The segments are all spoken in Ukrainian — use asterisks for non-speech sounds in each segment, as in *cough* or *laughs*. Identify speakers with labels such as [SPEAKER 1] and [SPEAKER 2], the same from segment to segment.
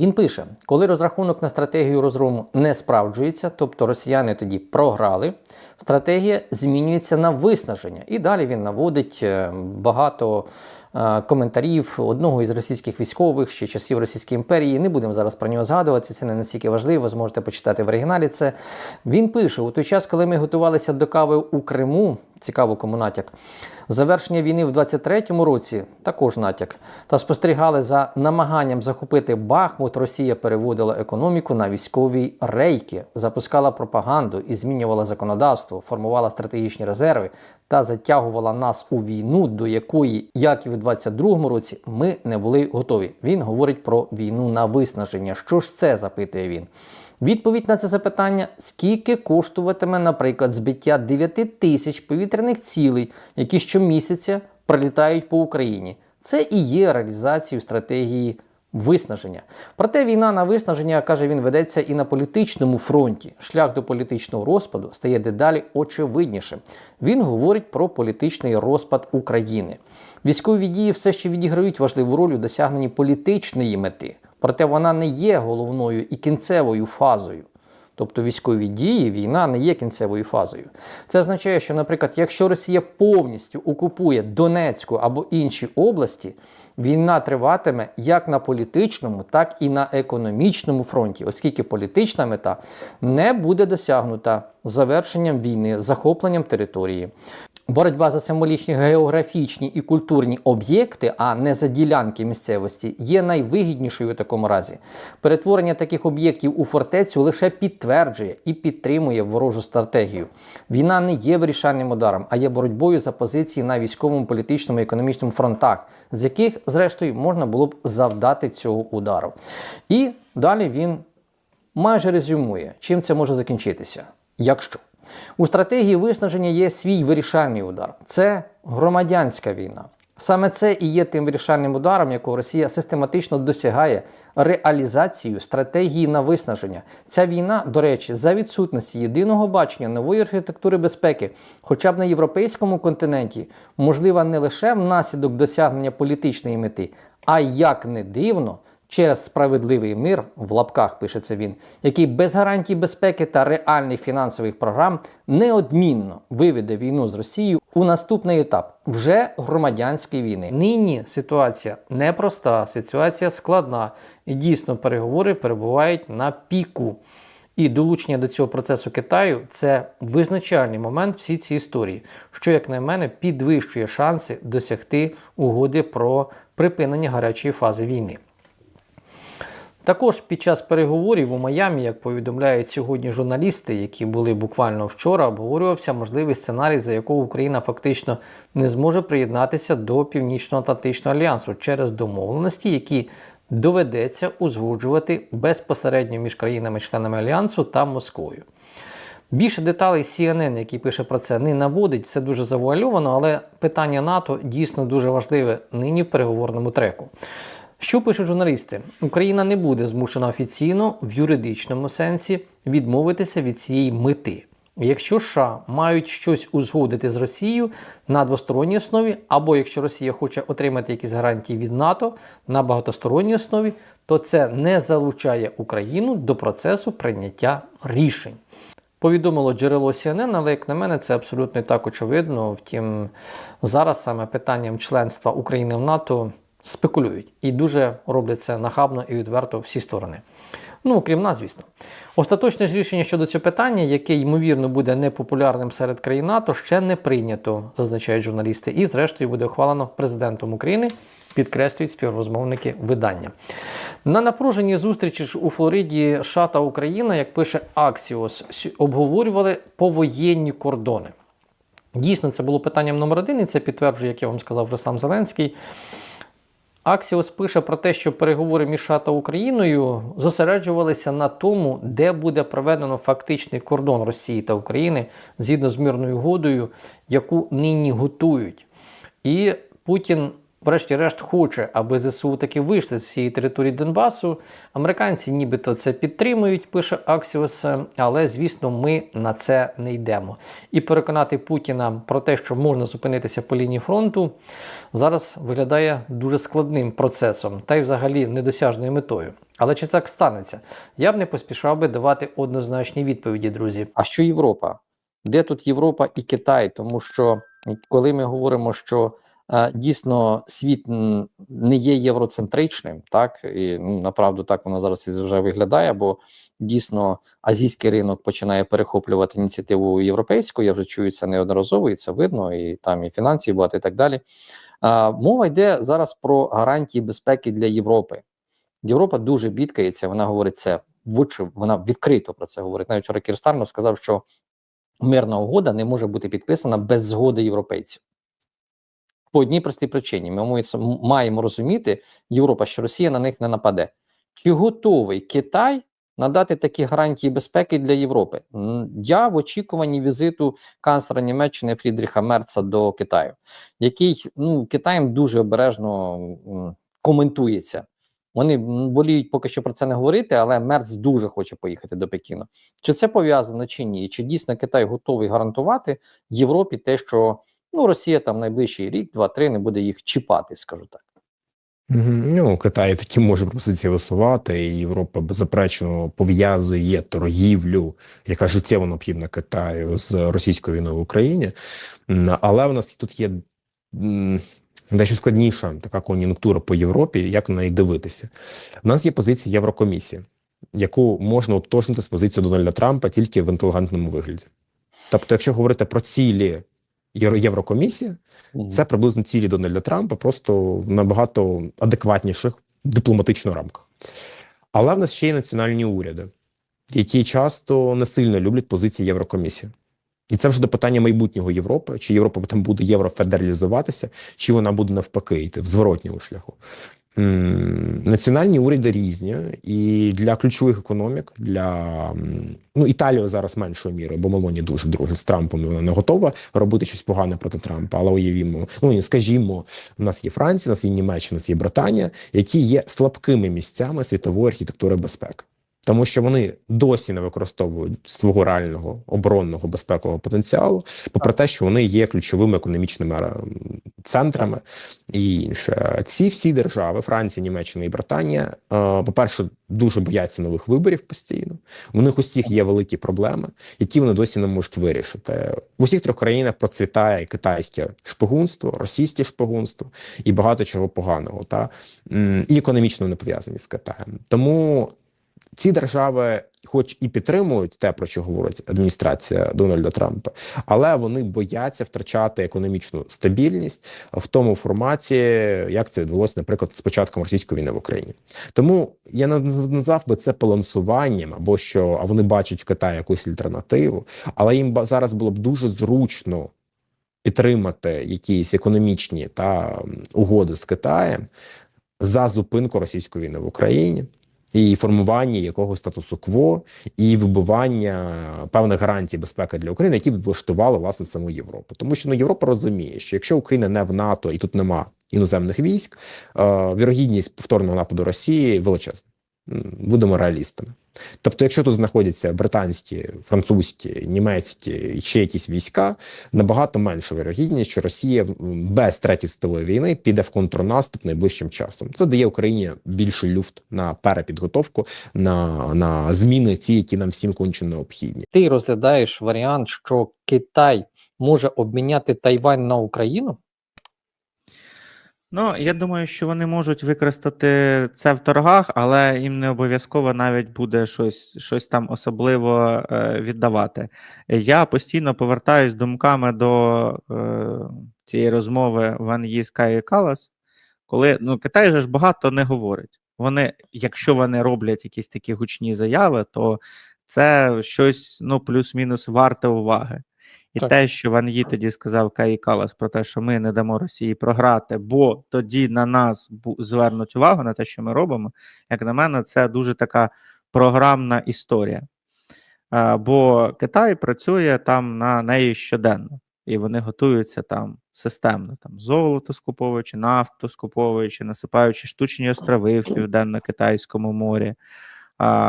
[SPEAKER 1] Він пише: коли розрахунок на стратегію розгрому не справджується, тобто росіяни тоді програли, стратегія змінюється на виснаження. І далі він наводить е, багато е, коментарів одного із російських військових ще часів Російської імперії. Не будемо зараз про нього згадувати, це не настільки важливо, зможете почитати в оригіналі це. Він пише: у той час, коли ми готувалися до кави у Криму, цікаво кому натяк. Завершення війни в 23-му році також натяк. Та спостерігали за намаганням захопити Бахмут. Росія переводила економіку на військові рейки, запускала пропаганду і змінювала законодавство, формувала стратегічні резерви та затягувала нас у війну, до якої, як і в 22-му році, ми не були готові. Він говорить про війну на виснаження. Що ж це запитує він? Відповідь на це запитання: скільки коштуватиме, наприклад, збиття 9 тисяч повітряних цілей, які щомісяця прилітають по Україні. Це і є реалізацією стратегії виснаження. Проте війна на виснаження, каже він, ведеться і на політичному фронті. Шлях до політичного розпаду стає дедалі очевиднішим. Він говорить про політичний розпад України. Військові дії все ще відіграють важливу роль у досягненні політичної мети. Проте вона не є головною і кінцевою фазою. Тобто військові дії, війна не є кінцевою фазою. Це означає, що, наприклад, якщо Росія повністю окупує Донецьку або інші області, війна триватиме як на політичному, так і на економічному фронті, оскільки політична мета не буде досягнута завершенням війни, захопленням території. Боротьба за символічні географічні і культурні об'єкти, а не за ділянки місцевості, є найвигіднішою у такому разі. Перетворення таких об'єктів у фортецю лише підтверджує і підтримує ворожу стратегію. Війна не є вирішальним ударом, а є боротьбою за позиції на військовому, політичному і економічному фронтах, з яких, зрештою, можна було б завдати цього удару. І далі він майже резюмує, чим це може закінчитися. Якщо у стратегії виснаження є свій вирішальний удар. Це громадянська війна. Саме це і є тим вирішальним ударом, якого Росія систематично досягає реалізацією стратегії на виснаження. Ця війна, до речі, за відсутності єдиного бачення нової архітектури безпеки, хоча б на європейському континенті, можлива не лише внаслідок досягнення політичної мети, а як не дивно. Через справедливий мир, в лапках пишеться він, який без гарантій безпеки та реальних фінансових програм неодмінно виведе війну з Росією у наступний етап вже громадянської війни. Нині ситуація непроста, ситуація складна, і дійсно переговори перебувають на піку. І долучення до цього процесу Китаю це визначальний момент всій цій історії, що, як на мене, підвищує шанси досягти угоди про припинення гарячої фази війни. Також під час переговорів у Майамі, як повідомляють сьогодні журналісти, які були буквально вчора, обговорювався можливий сценарій, за якого Україна фактично не зможе приєднатися до Північно-Атлантичного альянсу через домовленості, які доведеться узгоджувати безпосередньо між країнами-членами альянсу та Москвою. Більше деталей CNN, який пише про це, не наводить, все дуже завуальовано, але питання НАТО дійсно дуже важливе нині в переговорному треку. Що пишуть журналісти? Україна не буде змушена офіційно в юридичному сенсі відмовитися від цієї мети. Якщо США мають щось узгодити з Росією на двосторонній основі, або якщо Росія хоче отримати якісь гарантії від НАТО на багатосторонній основі, то це не залучає Україну до процесу прийняття рішень. Повідомило джерело CNN, але як на мене, це абсолютно і так очевидно. Втім, зараз саме питанням членства України в НАТО спекулюють і дуже роблять це нахабно і відверто всі сторони. Ну, крім нас, звісно. Остаточне ж рішення щодо цього питання, яке ймовірно буде непопулярним серед країн НАТО, ще не прийнято, зазначають журналісти, і, зрештою, буде ухвалено президентом України. Підкреслюють співрозмовники видання. На напруженій зустрічі ж у Флориді США та Україна, як пише Аксіос, обговорювали повоєнні кордони. Дійсно, це було питанням номер один, і це підтверджує, як я вам сказав, вже сам Зеленський. Аксіос пише про те, що переговори між США та Україною зосереджувалися на тому, де буде проведено фактичний кордон Росії та України згідно з мирною угодою, яку нині готують. І Путін врешті-решт, хоче, аби ЗСУ таки вийшли з цієї території Донбасу. Американці нібито це підтримують, пише Аксіос, але звісно, ми на це не йдемо. І переконати Путіна про те, що можна зупинитися по лінії фронту, зараз виглядає дуже складним процесом та й взагалі недосяжною метою. Але чи так станеться? Я б не поспішав би давати однозначні відповіді, друзі. А що Європа? Де тут Європа і Китай? Тому що коли ми говоримо, що дійсно світ не є євроцентричним, так і ну, направду так воно зараз і вже виглядає, бо дійсно азійський ринок починає перехоплювати ініціативу європейську. Я вже чую це неодноразово, і це видно, і там і фінансів багато, і так далі. А, мова йде зараз про гарантії безпеки для Європи. Європа дуже бідкається. Вона говорить це вочі, вона відкрито про це говорить. Навіть вчора Кір Стармер сказав, що мирна угода не може бути підписана без згоди європейців. По одній простій причині ми маємо- розуміти, Європа, що Росія на них не нападе. Чи готовий Китай надати такі гарантії безпеки для Європи? Я в очікуванні візиту канцлера Німеччини Фрідріха Мерца до Китаю, який ну Китаєм дуже обережно коментується. Вони воліють поки що про це не говорити, але Мерц дуже хоче поїхати до Пекіну. Чи це пов'язано чи ні? Чи дійсно Китай готовий гарантувати Європі те, що ну Росія там найближчий рік, два-три не буде їх чіпати, скажу так.
[SPEAKER 2] Ну, Китай такі може пропозиції висувати, і Європа беззаперечно пов'язує торгівлю, яка життєво необхідна Китаю з російською війною в Україні. Але в нас тут є дещо складніша така кон'юнктура по Європі, як на неї дивитися. У нас є позиція Єврокомісії, яку можна уточнити з позицією Дональда Трампа тільки в інтелігентному вигляді. Тобто, якщо говорити про цілі Євро- Єврокомісії, це приблизно цілі Дональда Трампа, просто в набагато адекватніших дипломатичних рамках. Але в нас ще є національні уряди, які часто не сильно люблять позиції Єврокомісії. І це вже до питання майбутнього Європи, чи Європа там буде єврофедералізуватися, чи вона буде навпаки йти в зворотньому шляху. Національні уряди різні, і для ключових економік, для ну Італія зараз меншою мірою, бо Мелоні дуже друже з Трампом. Вона не готова робити щось погане проти Трампа. Але уявімо, ну скажімо, в нас є Франція, у нас є Німеччина, у нас є Британія, які є слабкими місцями світової архітектури безпеки. Тому що вони досі не використовують свого реального оборонного безпекового потенціалу, попри те, що вони є ключовими економічними е, центрами і інше. Ці всі держави Франція, Німеччина і Британія, е, по-перше, дуже бояться нових виборів постійно. У них усіх є великі проблеми, які вони досі не можуть вирішити. В усіх трьох країнах процвітає китайське шпигунство, російське шпигунство і багато чого поганого, та і економічно не пов'язані з Китаєм. Тому ці держави, хоч і підтримують те, про що говорить адміністрація Дональда Трампа, але вони бояться втрачати економічну стабільність в тому форматі, як це відбулося, наприклад, з початком російської війни в Україні. Тому я назвав би це балансуванням, або що а вони бачать в Китаї якусь альтернативу, але їм зараз було б дуже зручно. Підтримати якісь економічні та угоди з Китаєм за зупинку російської війни в Україні і формування якогось статусу кво, і вибивання певних гарантій безпеки для України, які б влаштували власне саму Європу. Тому що ну Європа розуміє, що якщо Україна не в НАТО і тут нема іноземних військ, е, вірогідність повторного нападу Росії величезна. Будемо реалістами. Тобто, якщо тут знаходяться британські, французькі, німецькі ще якісь війська, набагато менша вірогідність, що Росія без третьої світової війни піде в контрнаступ найближчим часом. Це дає Україні більший люфт на перепідготовку, на, на зміни, ті, які нам всім конче необхідні.
[SPEAKER 1] Ти розглядаєш варіант, що Китай може обміняти Тайвань на Україну?
[SPEAKER 3] Ну, я думаю, що вони можуть використати це в торгах, але їм не обов'язково навіть буде щось, щось там особливо е, віддавати. Я постійно повертаюсь думками до е, цієї розмови Ван Їска і Калас, коли ну, Китай же ж багато не говорить. Вони, якщо вони роблять якісь такі гучні заяви, то це щось ну, плюс-мінус варте уваги. І
[SPEAKER 1] Так.
[SPEAKER 3] те, що Ван Ї тоді сказав Каї Калас про те, що ми не дамо Росії програти, бо тоді на нас звернуть увагу на те, що ми робимо. Як на мене, це дуже така програмна історія. А, бо Китай працює там на неї щоденно, і вони готуються там системно там золото скуповуючи, нафту скуповуючи, насипаючи штучні острови в південно-китайському морі.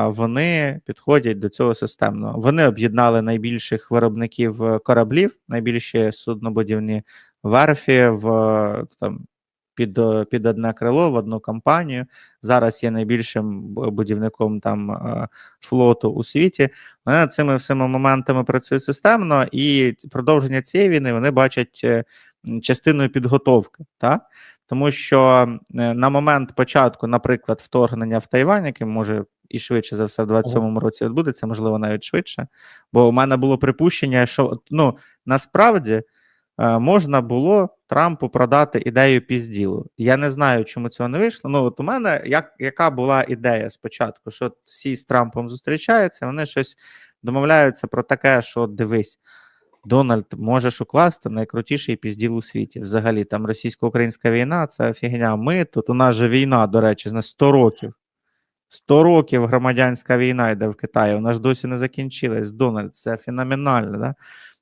[SPEAKER 3] Вони підходять до цього системно. Вони об'єднали найбільших виробників е, кораблів, найбільші суднобудівні верфі в е, там. Під, е, під одне крило в одну компанію. Зараз є найбільшим будівником там флоту у світі. Вони над цими всіма моментами працюють системно, і продовження цієї війни вони бачать частиною підготовки. Та? Тому що на момент початку, наприклад, вторгнення в Тайвань, яке може і швидше за все в 27-му році відбудеться, можливо, навіть швидше. Бо у мене було припущення, що ну, насправді е, можна було Трампу продати ідею пізділу. Я не знаю, чому цього не вийшло. Ну, от у мене як, яка була ідея спочатку, що всі з Трампом зустрічаються, вони щось домовляються про таке, що дивись. Дональд можеш укласти найкрутіший пізділ у світі. Взагалі, там російсько-українська війна це фігня. Ми тут у нас же війна, до речі, на 100 років. 100 років громадянська війна йде в Китаї. Вона ж досі не закінчилась. Дональд, це феноменально. Да?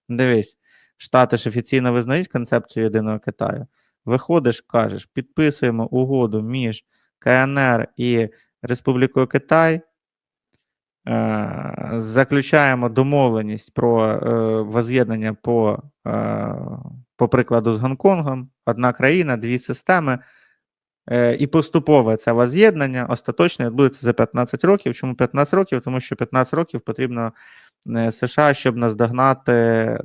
[SPEAKER 3] Дивись, Штати ж офіційно визнають концепцію єдиного Китаю. Виходиш, кажеш, підписуємо угоду між КНР і Республікою Китай. Е, заключаємо домовленість про е, воз'єднання по, е, по прикладу з Гонконгом. Одна країна, дві системи. Е, і поступове це воз'єднання остаточно відбудеться за 15 років. Чому 15 років? Тому що 15 років потрібно е, США, щоб наздогнати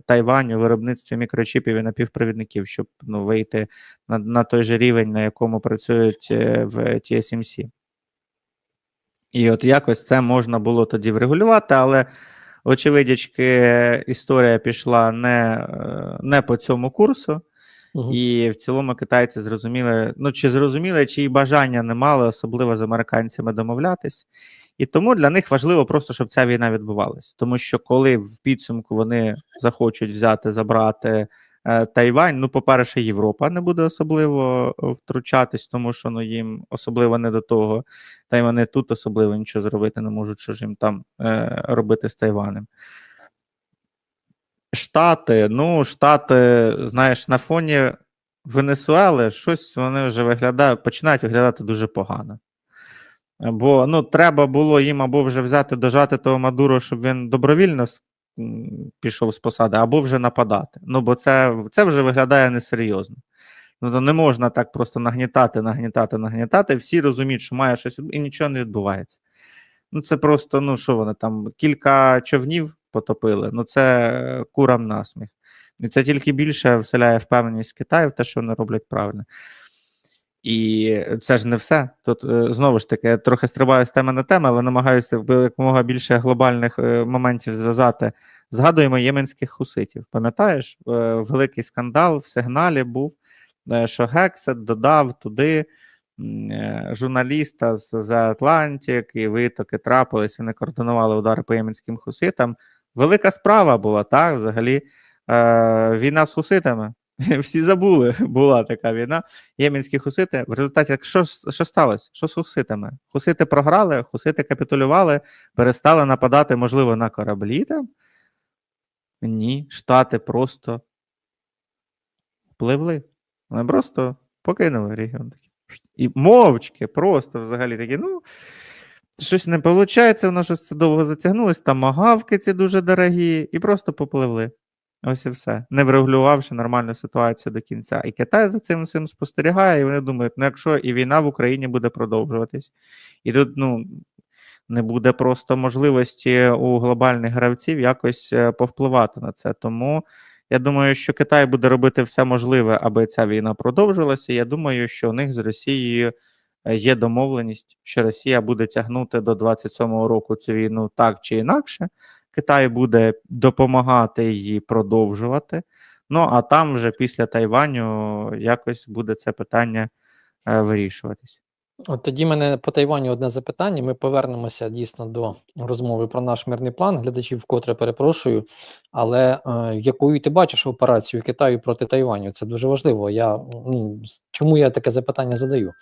[SPEAKER 3] Тайвань у виробництві мікрочіпів і напівпровідників, щоб ну, вийти на, на той же рівень, на якому працюють е, в TSMC. І от якось це можна було тоді врегулювати, але, очевидячки, історія пішла не, не по цьому курсу.
[SPEAKER 1] Мгм.
[SPEAKER 3] І в цілому китайці зрозуміли, ну чи зрозуміли, чи і бажання не мали, особливо з американцями домовлятись. І тому для них важливо просто, щоб ця війна відбувалась. Тому що коли в підсумку вони захочуть взяти, забрати е, Тайвань, ну, по-перше, Європа не буде особливо е, втручатись, тому що ну, їм особливо не до того. Та й вони тут особливо нічого зробити не можуть, що ж їм там е, робити з Тайванем. Штати, ну, Штати, знаєш, на фоні Венесуели щось вони вже виглядають, починають виглядати дуже погано. Бо ну, треба було їм або вже взяти дожати того Мадуро, щоб він добровільно пішов з посади, або вже нападати. Ну, бо це, це вже виглядає несерйозно. Ну, то не можна так просто нагнітати, нагнітати, нагнітати. Всі розуміють, що має щось і нічого не відбувається. Ну, це просто, ну що вони там, кілька човнів потопили. Ну, це курам насміх. І це тільки більше вселяє впевненість Китаю в те, що вони роблять правильно. І це ж не все. Тут е, знову ж таки, я трохи стрибаю з теми на тему, але намагаюся якомога більше глобальних е, моментів зв'язати. Згадуємо єменських хуситів. Пам'ятаєш, Е, великий скандал в сигналі був, що Гексет додав туди журналіста з The Atlantic, і витоки трапились, вони координували удари по єменським хуситам. Велика справа була, так, взагалі. Е, війна з хуситами. *laughs* Всі забули, *laughs* була така війна. Єменські хусити. В результаті що, що сталося? Що з хуситами? Хусити програли, хусити капітулювали, перестали нападати, можливо, на кораблі там. Ні, Штати просто пливли. Вони просто покинули регіон. І мовчки, просто взагалі такі, ну. Щось не виходить, воно щось це довго затягнулось, там магавки ці дуже дорогі, і просто попливли. Ось і все. Не врегулювавши нормальну ситуацію до кінця. І Китай за цим всім спостерігає, і вони думають, ну якщо і війна в Україні буде продовжуватись, і тут ну, не буде просто можливості у глобальних гравців якось е, повпливати на це. Тому я думаю, що Китай буде робити все можливе, аби ця війна продовжилася. Я думаю, що у них з Росією є домовленість, що Росія буде тягнути до 27-го року цю війну так чи інакше. Китай буде допомагати її продовжувати. Ну а там вже після Тайваню якось буде це питання е, вирішуватись.
[SPEAKER 1] От тоді мене по Тайваню одне запитання. Ми повернемося дійсно до розмови про наш мирний план. Глядачів вкотре перепрошую. Але е, якою ти бачиш операцію Китаю проти Тайваню? Це дуже важливо. Я ну, чому я таке запитання задаю?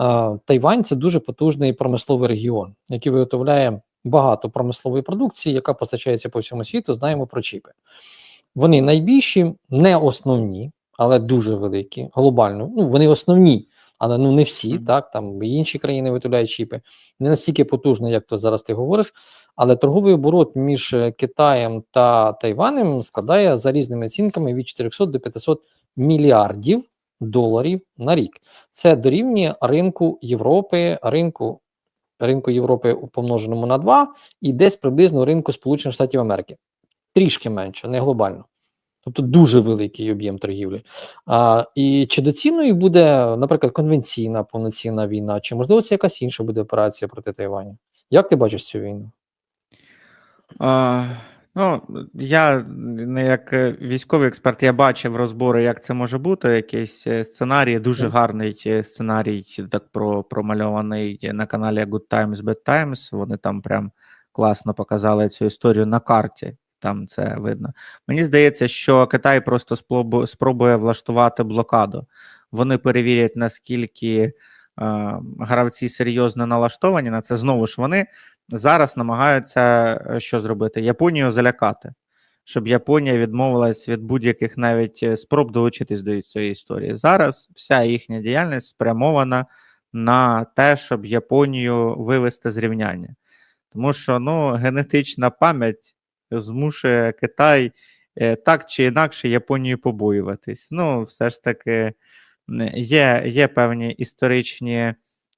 [SPEAKER 1] Е, Тайвань це дуже потужний промисловий регіон, який виготовляє багато промислової продукції, яка постачається по всьому світу. Знаємо про чіпи. Вони найбільші, не основні, але дуже великі, глобально. Ну, вони основні, але ну не всі,
[SPEAKER 3] Мгм.
[SPEAKER 1] так, там і інші країни виготовляють чіпи. Не настільки потужно, як то зараз ти говориш. Але торговий оборот між е, Китаєм та Тайванем складає за різними оцінками від 400 до 500 мільярдів доларів на рік. Це дорівнює ринку Європи, ринку, ринку Європи помноженому на 2 і десь приблизно ринку Сполучених Штатів Америки. Трішки менше, не глобально. Тобто дуже великий об'єм торгівлі. А, і чи доцільною буде, наприклад, конвенційна повноцінна війна, чи можливо це якась інша буде операція проти Тайваню? Як ти бачиш цю війну?
[SPEAKER 3] А, ну, я не як е, військовий експерт, я бачив розбори, як це може бути. Якийсь е, сценарій, дуже гарний е, сценарій, так про, промальований на каналі Good Times, Bad Times. Вони там прям класно показали цю історію на карті. Там це видно. Мені здається, що Китай просто спробує влаштувати блокаду. Вони перевірять, наскільки е, гравці серйозно налаштовані на це. Знову ж вони зараз намагаються е, що зробити? Японію залякати, щоб Японія відмовилась від будь-яких навіть е, спроб долучитись до цієї історії. Зараз вся їхня діяльність спрямована на те, щоб Японію вивести з рівняння. Тому що ну, генетична пам'ять змушує Китай е, так чи інакше Японію побоюватись. Ну, все ж таки є, є певні історичні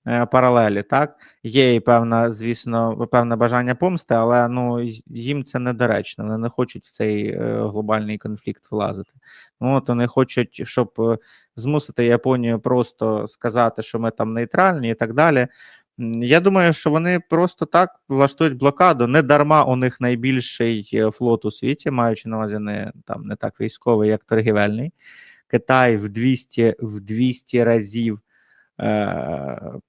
[SPEAKER 3] е, паралелі, так? Є і певна, звісно, певне бажання помсти, але ну, їм це недоречно. Вони не хочуть в цей е, глобальний конфлікт влазити. Ну, от вони хочуть, щоб змусити Японію просто сказати, що ми там нейтральні і так далі. Я думаю, що вони просто так влаштують блокаду. Не дарма у них найбільший е, флот у світі, маючи на увазі не там не так військовий, як торгівельний. Китай в 200, в 200 разів е,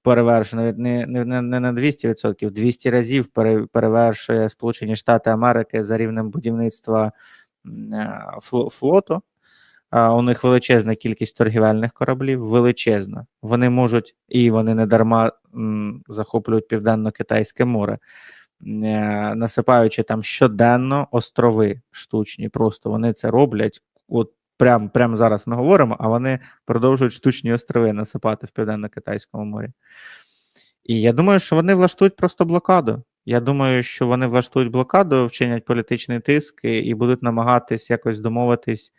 [SPEAKER 3] не, не, не не на 200%, в 200 разів пере, перевершує Сполучені Штати Америки за рівнем будівництва е, флоту. У них величезна кількість торгівельних кораблів, величезна. Вони можуть, і вони не дарма захоплюють південно-китайське море, е, насипаючи там щоденно острови штучні. Просто вони це роблять. От прямо прям зараз ми говоримо, а вони продовжують штучні острови насипати в південно-китайському морі. І я думаю, що вони влаштують просто блокаду. Я думаю, що вони влаштують блокаду, вчинять політичний тиск і, будуть намагатись якось домовитись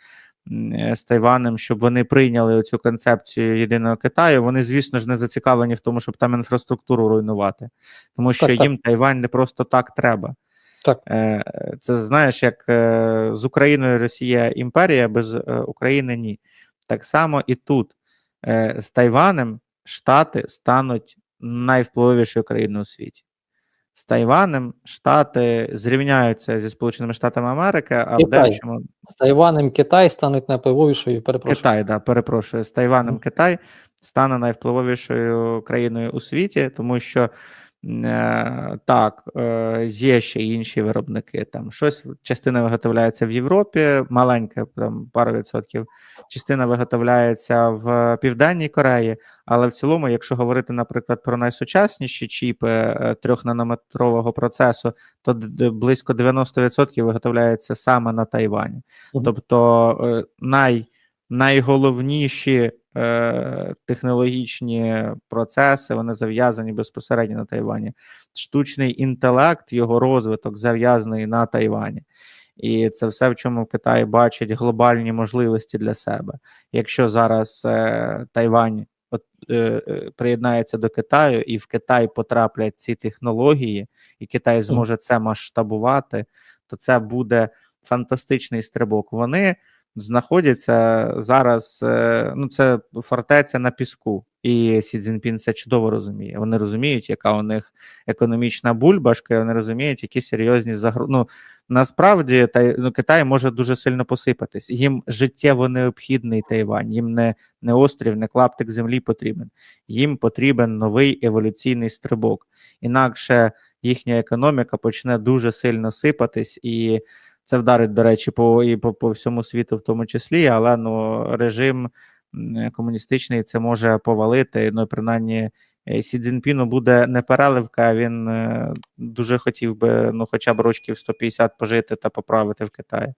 [SPEAKER 3] з Тайванем, щоб вони прийняли цю концепцію єдиного Китаю. Вони, звісно ж, не зацікавлені в тому, щоб там інфраструктуру руйнувати, тому що
[SPEAKER 1] Так, так.
[SPEAKER 3] їм Тайвань не просто так треба.
[SPEAKER 1] Так.
[SPEAKER 3] Е, Це знаєш, як е, з Україною Росія імперія, без е, України ні. Так само і тут Е, з Тайванем Штати стануть найвпливовішою країною у світі. З Тайванем Штати зрівняються зі Сполученими Штатами Америки, а в дальшому
[SPEAKER 1] З Тайванем Китай стануть найвпливовішою, перепрошую.
[SPEAKER 3] Китай, да, перепрошую, з Тайваном
[SPEAKER 1] Мгм.
[SPEAKER 3] Китай стане найвпливовішою країною у світі, тому що так, е, є ще інші виробники. Там щось частина виготовляється в Європі, маленька, там пару відсотків. Частина виготовляється в Південній Кореї, але в цілому, якщо говорити, наприклад, про найсучасніші чіпи е, трьохнанометрового процесу, то близько 90% виготовляється саме на Тайвані. Тобто е, най, найголовніші е, технологічні процеси вони зав'язані безпосередньо на Тайвані. Штучний інтелект, його розвиток зав'язаний на Тайвані. І це все, в чому Китай бачить глобальні можливості для себе. Якщо зараз е, Тайвань от, е, е, приєднається до Китаю, і в Китай потраплять ці технології, і Китай зможе це масштабувати, то це буде фантастичний стрибок. Вони знаходяться зараз. е, Ну, це фортеця на піску, і Сі Цзіньпін це чудово розуміє. Вони розуміють, яка у них економічна бульбашка, і вони розуміють, які серйозні загрози. Ну, насправді та ну, Китай може дуже сильно посипатись. Їм життєво необхідний Тайвань. Їм не, не острів, не клаптик землі потрібен. Їм потрібен новий еволюційний стрибок. Інакше їхня економіка почне дуже сильно сипатись, і це вдарить, до речі, по і по, по всьому світу, в тому числі, але ну режим комуністичний це може повалити. Ну, принаймні, е, Сі Цзіньпіну буде не переливка, він е, дуже хотів би ну, хоча б років 150 пожити та поправити в Китаї.